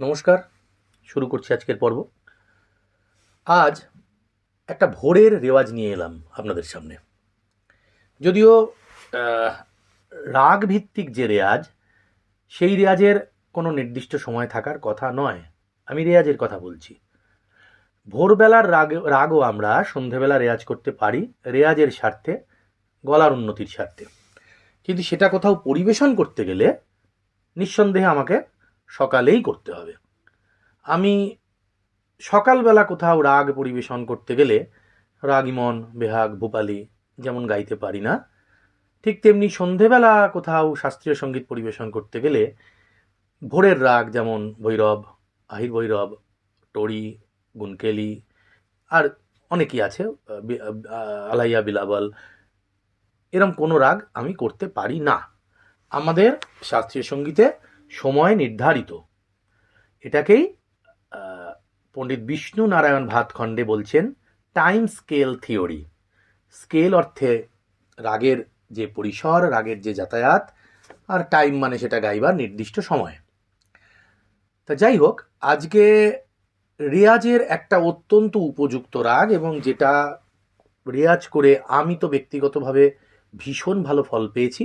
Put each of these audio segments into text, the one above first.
নমস্কার, শুরু করছি আজকের পর্ব। আজ একটা ভোরের রেওয়াজ নিয়ে এলাম আপনাদের সামনে। যদিও রাগ ভিত্তিক যে রেয়াজ সেই রেয়াজের কোনো নির্দিষ্ট সময় থাকার কথা নয়। আমি রেয়াজের কথা বলছি। ভোরবেলার রাগ, রাগও আমরা সন্ধেবেলা রেয়াজ করতে পারি রেয়াজের স্বার্থে, গলার উন্নতির স্বার্থে। কিন্তু সেটা কোথাও পরিবেশন করতে গেলে নিঃসন্দেহে আমাকে সকালেই করতে হবে। আমি সকালবেলা কোথাও রাগ পরিবেশন করতে গেলে রাগিমন, বেহাগ, ভূপালি যেমন গাইতে পারি না, ঠিক তেমনি সন্ধেবেলা কোথাও শাস্ত্রীয় সংগীত পরিবেশন করতে গেলে ভোরের রাগ যেমন ভৈরব, আহির ভৈরব, টরি, গুনকেলি আর অনেকই আছে আলাইয়া বিলাবল, এরম কোনো রাগ আমি করতে পারি না। আমাদের শাস্ত্রীয় সঙ্গীতে সময় নির্ধারিত। এটাকেই পণ্ডিত বিষ্ণু নারায়ণ ভাতখণ্ডে বলছেন টাইম স্কেল থিওরি স্কেল অর্থে রাগের যে পরিসর, রাগের যে যাতায়াত, আর টাইম মানে সেটা গাইবার নির্দিষ্ট সময়। তা যাই হোক, আজকে রেয়াজের একটা অত্যন্ত উপযুক্ত রাগ এবং যেটা রেয়াজ করে আমি তো ব্যক্তিগতভাবে ভীষণ ভালো ফল পেয়েছি।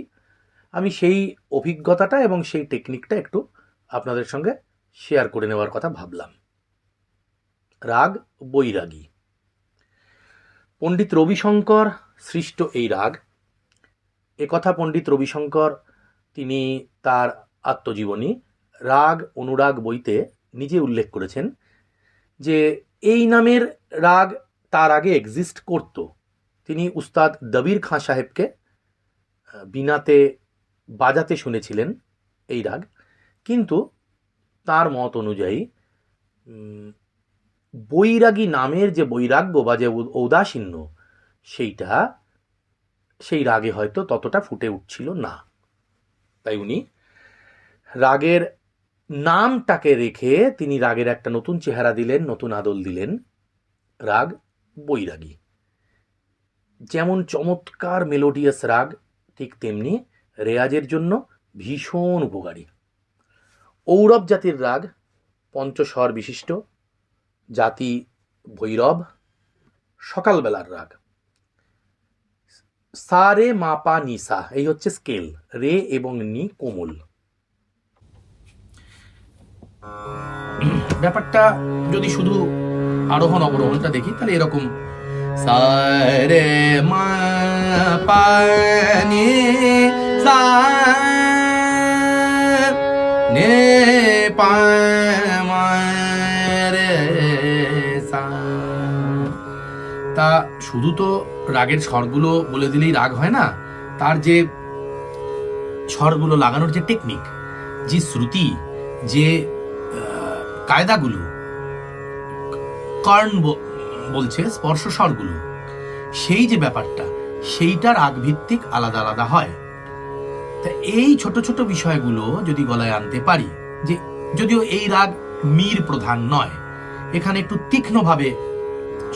আমি সেই অভিজ্ঞতাটা এবং সেই টেকনিকটা একটু আপনাদের সঙ্গে শেয়ার করে নেওয়ার কথা ভাবলাম। রাগ, বৈরাগী। পণ্ডিত রবিশঙ্কর সৃষ্ট এই রাগ। কথা পণ্ডিত রবিশঙ্কর, তিনি তার আত্মজীবনী রাগ, অনুরাগ বইতে নিজে উল্লেখ করেছেন যে এই নামের রাগ তার আগে এক্সিস্ট করত। তিনি উস্তাদ দবির খাঁ সাহেবকে বিনাতে বাজাতে শুনেছিলেন এই রাগ। কিন্তু তার মত অনুযায়ী বৈরাগী নামের যে বৈরাগ্য বা যে ঔদাসীন্য, সেইটা, সেই রাগে হয়তো ততটা ফুটে উঠছিল না। তাই উনি রাগের নামটাকে রেখে তিনি রাগের একটা নতুন চেহারা দিলেন, নতুন আদল দিলেন। রাগ বৈরাগী। যেমন চমৎকার মেলোডিয়াস রাগ, ঠিক তেমনি রেয়াজের জন্য ভীষণ উপকারী। ঔরব জাতির রাগ পঞ্চস্বর বিশিষ্ট, জাতি ভৈরব, সকালবেলার রাগ। সা রে মা পা নিসা, এই হচ্ছে স্কেল, রে এবং নি কোমল। ব্যাপারটা যদি শুধু আরোহণ অবরোহণটা দেখি, তাহলে এরকম সা রে মা পা নি নে তা শুধু তো রাগের স্বরগুলো বলে দিলেই রাগ হয় না, তার যে স্বরগুলো লাগানোর যে টেকনিক যে শ্রুতি, যে কায়দাগুলো, কর্ণ বলছে স্পর্শ স্বরগুলো, সেই যে ব্যাপারটা সেইটা রাগ ভিত্তিক আলাদা আলাদা হয়। তা এই ছোট ছোট বিষয়গুলো যদি গলায় আনতে পারি, যে যদিও এই রাগ মীর প্রধান নয়, এখানে একটু তীক্ষ্ণভাবে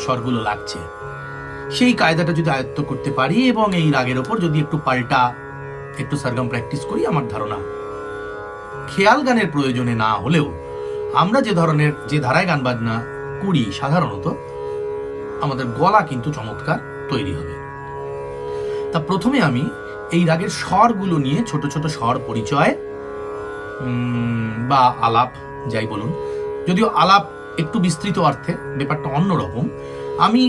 স্বরগুলো লাগছে। সেই কায়দাটা যদি আয়ত্ত করতে পারি এবং এই রাগের ওপর যদি একটু পাল্টা একটু সারগাম প্র্যাকটিস করি, আমার ধারণা খেয়াল গানের প্রয়োজনে না হলেও আমরা যে ধরনের, যে ধারায় গান বাজনা করি সাধারণত, আমাদের গলা কিন্তু চমৎকার তৈরি হবে। তা প্রথমে আমি এই রাগের স্বরগুলো নিয়ে ছোট ছোট স্বর পরিচয় বা আলাপ, যাই বলুন। যদিও আলাপ একটু বিস্তৃত অর্থে, ব্যাপারটা অন্যরকম। আমি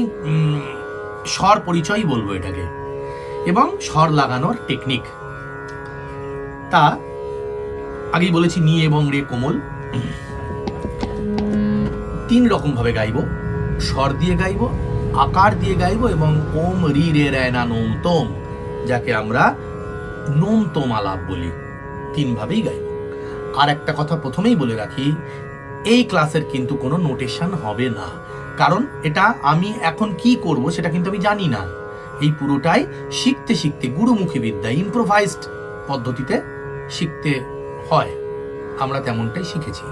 স্বর পরিচয়ই বলব এটাকে। এবং স্বর লাগানোর টেকনিক তা, আগেই বলেছি নি এবং রে কোমল। তিন রকম ভাবে গাইবো। স্বর দিয়ে গাইব, আকার দিয়ে গাইব এবং ওম রি রে রায়না নোম তোম। যাকে আমরা নোম তোম আলাপ বলি। তিন ভাবেই গাইবো। আর একটা কথা প্রথমেই বলে রাখি, এই ক্লাসের কিন্তু কোনো নোটেশন হবে না। কারণ এটা আমি এখন কি করব সেটা কিন্তু আমি জানি না। এই পুরোটাই শিখতে শিখতে গুরুমুখী বিদ্যা ইম্প্রোভাইজড পদ্ধতিতে শিখতে হয়। আমরা তেমনটাই শিখেছি।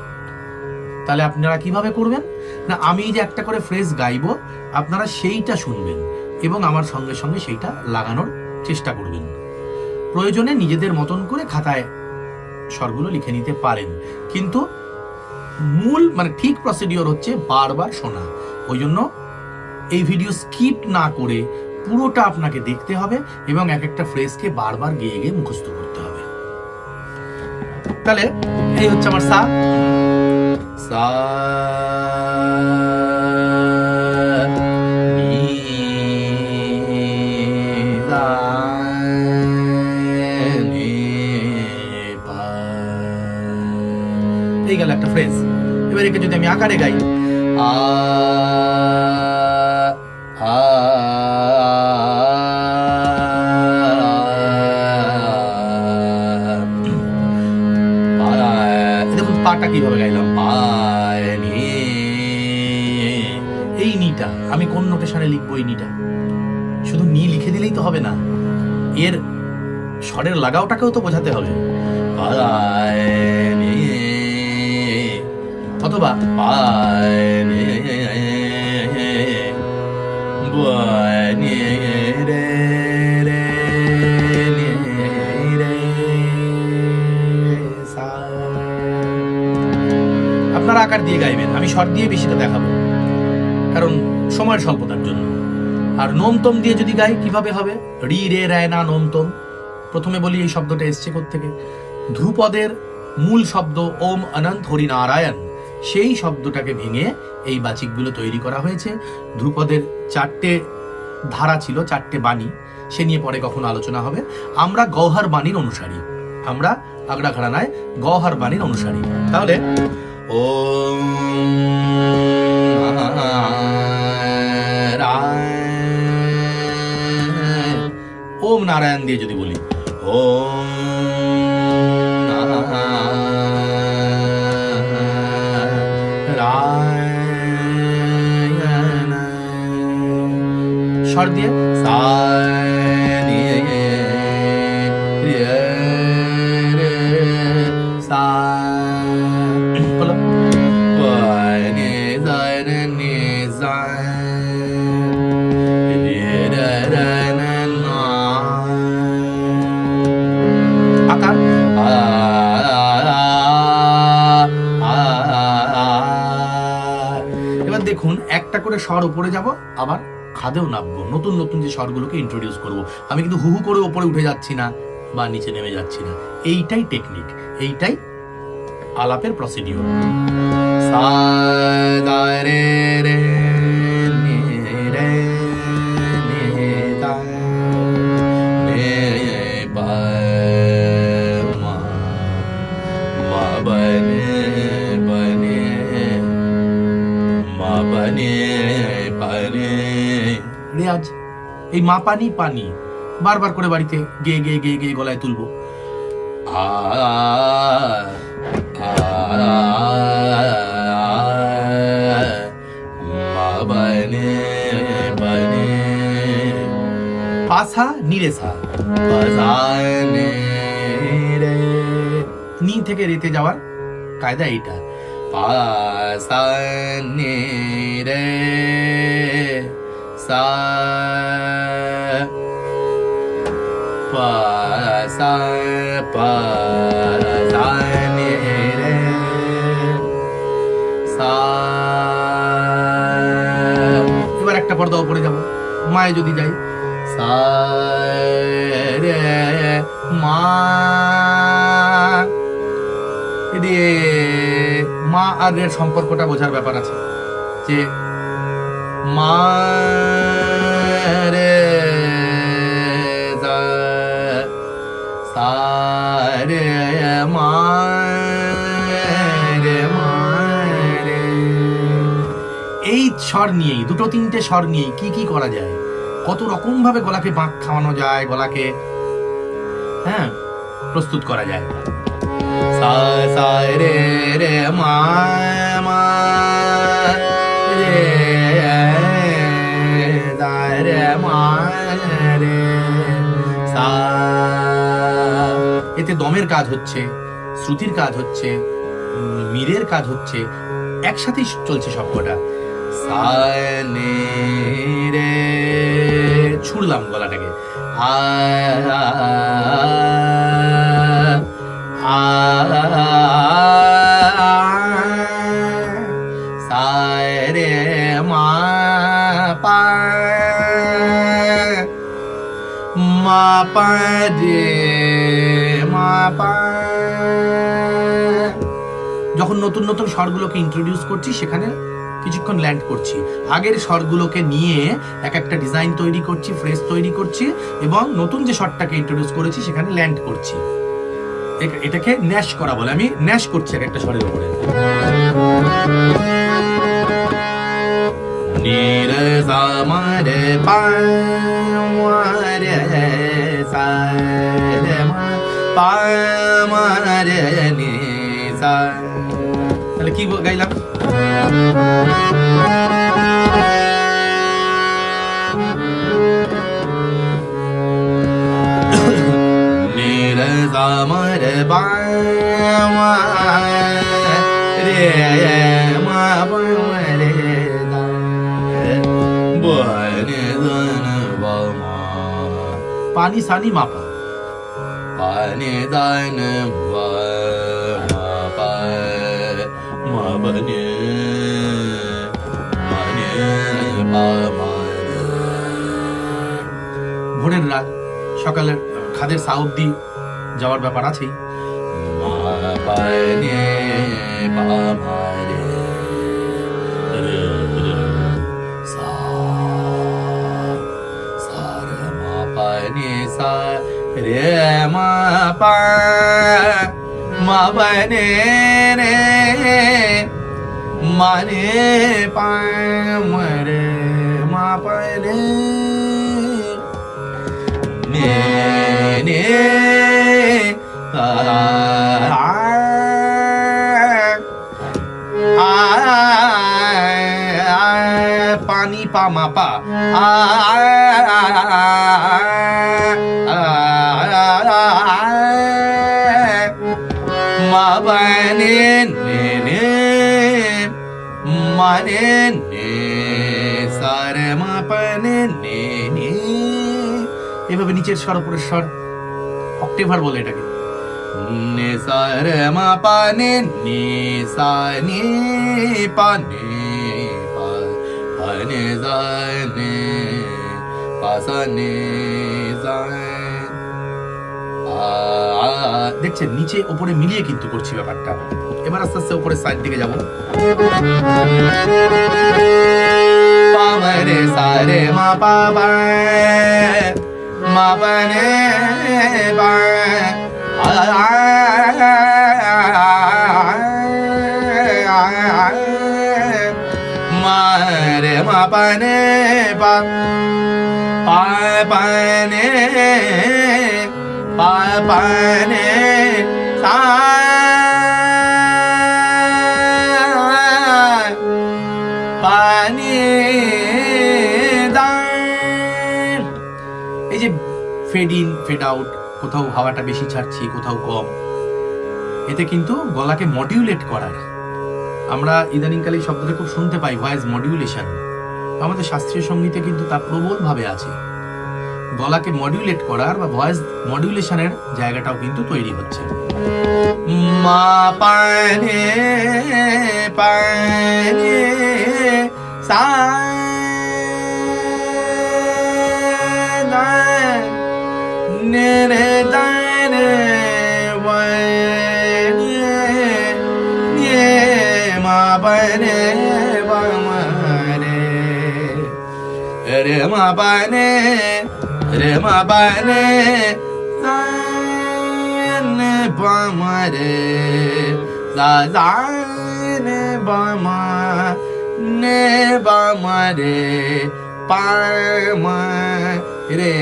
তাহলে আপনারা কীভাবে করবেন? না, আমি যে একটা করে ফ্রেজ গাইবো, আপনারা সেইটা শুনবেন এবং আমার সঙ্গে সঙ্গে সেইটা লাগানোর চেষ্টা করবেন। প্রয়োজনে নিজেদের মতন করে খাতায় স্বরগুলো লিখে নিতে পারেন। কিন্তু মূল মানে ঠিক প্রসিডিওর হচ্ছে বারবার শোনা। ওই জন্য এই ভিডিও স্কিপ না করে পুরোটা আপনাকে দেখতে হবে এবং এক একটা ফ্রেজকে বারবার গেয়ে গিয়ে মুখস্থ করতে হবে। তাহলে এই হচ্ছে আমার সা সা এবার যদি আমি আকারে গাই আ দেখুন পাটা কীভাবে গাইলাম। এই নিটা আমি কোন নোটেশনে লিখব এই নিটা শুধু নি লিখে দিলেই তো হবে না এর স্বরের লাগাওটাকেও তো বোঝাতে হবে পায়। অথবা। আপনারা আকার দিয়ে গাইবেন, আমি শর্ট দিয়ে বেশিটা দেখাবো। কারণ সময়ের স্বল্পতার জন্য। আর নোমতম দিয়ে যদি গাই, কীভাবে হবে? রি, রে, রায়, না, নোমতম। প্রথমে বলি এই শব্দটা এসছে থেকে ধ্রুপদের মূল শব্দ ওম অনন্ত হরি নারায়ণ সেই শব্দটাকে ভেঙে এই বাচিকগুলো তৈরি করা হয়েছে। ধ্রুপদের চারটে ধারা ছিল, চারটে বাণী। সে নিয়ে পরে কখনো আলোচনা হবে। আমরা গৌহার বাণীর অনুসারী। আমরা আগ্রা ঘরানায় গৌহার বাণীর অনুসারী। তাহলে ও। ওম নারায়ণ দিয়ে যদি বলি, ওম আ, আ। এবার দেখুন একটা করে স্বর উপরে যাব আবার খাদেও নামবো, নতুন নতুন যে স্বরগুলোকে ইন্ট্রোডিউস করব। আমি কিন্তু হুহু করে ওপরে উঠে যাচ্ছি না বা নিচে নেমে যাচ্ছি না। এইটাই টেকনিক এইটাই আলাপের প্রসিডিওর সা রে। এই মা পানি পানি বারবার করে বাড়িতে গে গে গে গে গলায় তুলবো। আ আ মা বনে বনে পাসা নিরেসা নে রে। নি থেকে রেতে যাওয়ার কায়দা এইটা। পাসা নে রে পাসা পাসা নে রে সা এবার একটা পর্দা উপরে যাব। মায়ে যদি যাই সা রে মা। এদিকে মা আর এর সম্পর্কটা বোঝার ব্যাপার আছে। যে মা সা রে মা রে মা রে এই স্বর নিয়েই, দুটো তিনটে স্বর নিয়েই কি কি করা যায়? কত রকম ভাবে গলাকে বাঁক খাওয়ানো যায়, গলাকে হ্যাঁ প্রস্তুত করা যায়। সা রে মা, রে দমের কাজ হচ্ছে, শ্রুতির কাজ হচ্ছে মীরের কাজ হচ্ছে, একসাথেই চলছে সবকটা। রে, ছুড়লাম গলাটাকে। রে মা, পা মা, পা যখন নতুন নতুন স্বরগুলোকে ইন্ট্রোডিউস করছি, সেখানে কিছুক্ষণ ল্যান্ড করছি। আগের স্বরগুলোকে নিয়ে এক একটা ডিজাইন তৈরি করছি ফ্রেশ তৈরি করছি এবং নতুন যে স্বরটাকে ইন্ট্রোডিউস করেছি, সেখানে ল্যান্ড করছি। এটাকে ন্যাশ করা বলে। আমি ন্যাশ করছি এক একটা স্বরের উপরে। সা पामरणीचा त्याला की गायला नीरजामर पामा रे मा रे बन पाणी सानी मापा. Pani Dine Va Pai Ma Bani Mani ভোরের রাত সকালের খাদের সাউথ দিয়ে যাওয়ার ব্যাপার আছে Yes, I... সা रे म पा म बने रे मने पा मरे म पने ने ने आ पानी पा मापा आ ne ne ma ne sa re ma pa এভাবে নিচের স্বর উপরে স্বর, অক্টেভার বলে এটাকে। নে সা রে মা পা নে সা পা নে পা নে নে, পা সা নে। দেখছেন, নিচে উপরে মিলিয়ে কিন্তু করছি ব্যাপারটা। এবার আস্তে আস্তে উপরে সাইড দিকে যাব। পামরে সারে মা মা বা মারে মা পানে পা পানে সা পানি দান এই যে ফেড ইন ফেড আউট কোথাও হাওয়াটা বেশি ছাড়ছি, কোথাও কম, এতে কিন্তু গলাকে মডিউলেট করার। আমরা ইদানিংকালে এই শব্দটা খুব শুনতে পাই ভয়েস মডিউলেশন আমাদের শাস্ত্রীয় সঙ্গীতে কিন্তু তা প্রবলভাবে আছে। গলাকে মডিউলেট করার বা ভয়েস মডিউলেশনের জায়গাটাও কিন্তু তৈরি হচ্ছে। মা পানে পানে সা নে রে মা পানে রে রে মা বারে জানে বামারে জানে বামা নে বামারে পামা রে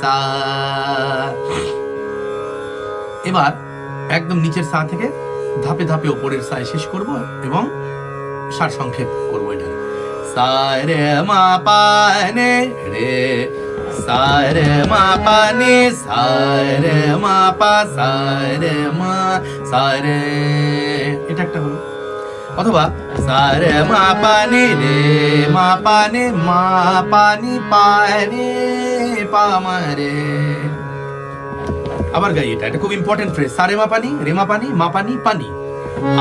সা। এবার একদম নিচের সা থেকে ধাপে ধাপে ওপরের সায় শেষ করব এবং সার সংক্ষেপ করব এটা। সা রে মা পা নে রে সারে মা পানে সারে মা পা সারে মা সারে এটা একটা হলো অথবা সারে মা পানি রে মা পানি মা পানি পানি পা মা রে আবার গাই এটা এটা খুব ইম্পর্টেন্ট ফ্রেজ সারে মা পানি রে মা পানি মা পানি পানি আ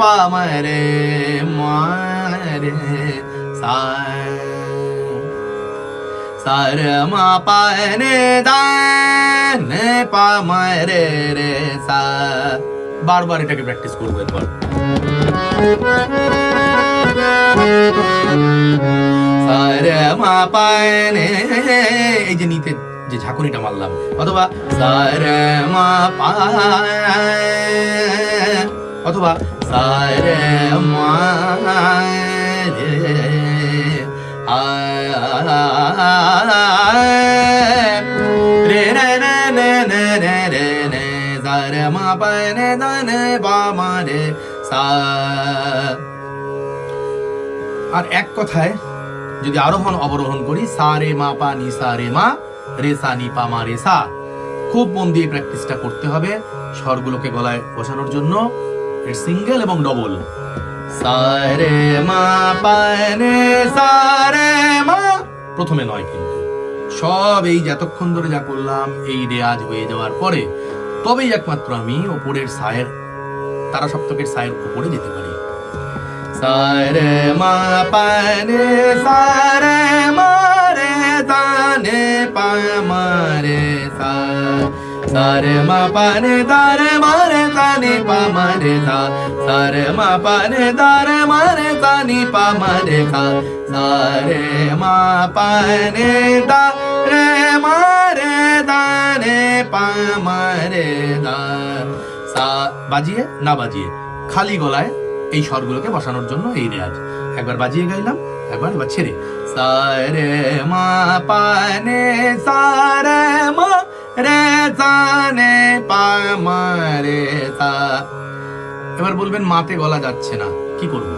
পামারে, মারে, সার। মা পানে দানে, পামারে রে সা বারবার এটাকে প্র্যাকটিস করব একবার সার মা পানে, এই যে নিতে যে ঝাঁকুনিটা মারলাম, অথবা সার মা পা অথবা মা রে রে রে রে রে রে রে রে রে সারে মা পায়নে দানে বা, মা, রে, সা। আর এক কথায়, যদি আরোহণ, অবরোহণ করি সা রে মা পা নি সা রে মা, রে সা নি পা মা, রে সা। খুব মন দিয়ে প্র্যাকটিসটা করতে হবে, স্বরগুলোকে গলায় বসানোর জন্য। এর সিঙ্গেল এবং ডবল সা রে মা পা রে সা রে মা। প্রথমে নয় কিন্তু। সব এই যতক্ষণ ধরে যা করলাম এই রেয়াজ হয়ে যাওয়ার পরে তবেই একমাত্র আমি ওপরের সায়ের তারা সপ্তকের সায়ের উপরে যেতে পারি। সারে মা পানে সারে মারে দানে পা মারে সা সারে sare ma pane dare mare tani pa mare ta sare ma pane dare mare tani pa mare ka sare ma pane da re mare da ne pa mare da সা বাজিয়ে না বাজিয়ে খালি গলায় এই স্বরগুলোকে বসানোর জন্য এই রেয়াজ একবার বাজিয়ে গাইলাম একবার এবার ছেড়ে সারে মা পানে সারে মা রে সানে পা মা রে সা এবার বলবেন মাতে গলা যাচ্ছে না। কি করব?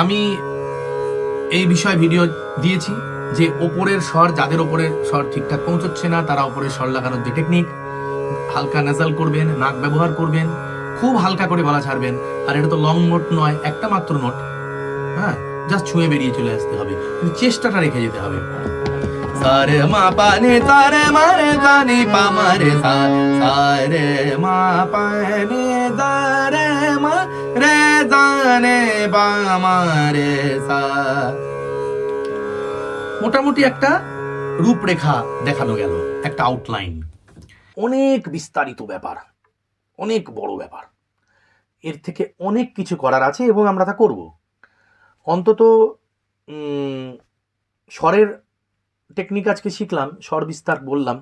আমি এই বিষয়ে ভিডিও দিয়েছি যে ওপরের স্বর, যাদের ওপরের স্বর ঠিকঠাক পৌঁছচ্ছে না, তারা ওপরের স্বর লাগানোর যে টেকনিক হালকা নাজাল করবেন, নাক ব্যবহার করবেন, খুব হালকা করে গলা ছাড়বেন। আর এটা তো লং নোট নয়, একটা মাত্র নোট হ্যাঁ? জাস্ট ছুঁয়ে বেরিয়ে চলে আসতে হবে। কিন্তু চেষ্টাটা রেখে যেতে হবে। সারে মা পানে মারে মারে সারে মা পানে দারে মা রে মারে সা। মোটামুটি একটা রূপরেখা দেখানো গেল, একটা আউটলাইন অনেক বিস্তারিত ব্যাপার, অনেক বড় ব্যাপার। এর থেকে অনেক কিছু করার আছে এবং আমরা তা করব। অন্তত স্বরের টেকনিক আজকে শিখলাম, স্বর বিস্তার বললাম।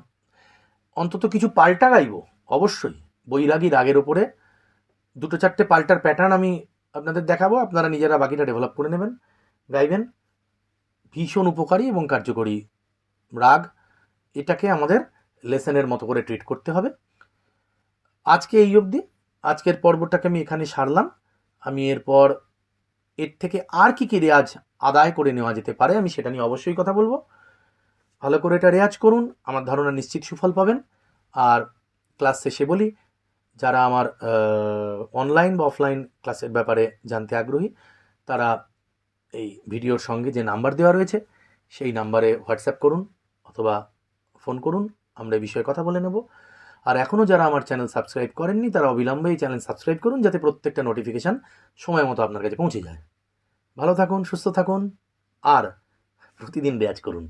অন্তত কিছু পাল্টা গাইব, অবশ্যই। বৈরাগী রাগের ওপরে দুটো চারটে পাল্টার প্যাটার্ন আমি আপনাদের দেখাবো, আপনারা নিজেরা বাকিটা ডেভেলপ করে নেবেন, গাইবেন। ভীষণ উপকারী এবং কার্যকরী রাগ, এটাকে আমাদের লেসনের মতো করে ট্রিট করতে হবে। আজকে এই অবধি, আজকের পর্বটাকে আমি এখানে সারলাম। আমি এরপর এর থেকে আর কি কি রেয়াজ আদায় করে নেওয়া যেতে পারে আমি সেটা নিয়ে অবশ্যই কথা বলব। ভালো করে এটা রেয়াজ করুন, আমার ধারণা নিশ্চিত সুফল পাবেন। আর ক্লাস শেষে বলি, যারা আমার অনলাইন বা অফলাইন ক্লাসের ব্যাপারে জানতে আগ্রহী, তারা এই ভিডিওর সঙ্গে যে নাম্বার দেওয়া রয়েছে, সেই নাম্বারে হোয়াটসঅ্যাপ করুন অথবা ফোন করুন, আমরা এই বিষয়ে কথা বলে নেব। আর এখনও যারা আমার চ্যানেল সাবস্ক্রাইব করেননি, তারা অবিলম্বে এই চ্যানেল সাবস্ক্রাইব করুন যাতে প্রত্যেকটা নোটিফিকেশান সময় মতো আপনার কাছে পৌঁছে যায়। ভালো থাকুন, সুস্থ থাকুন, আর প্রতিদিন ব্যাচ করুন।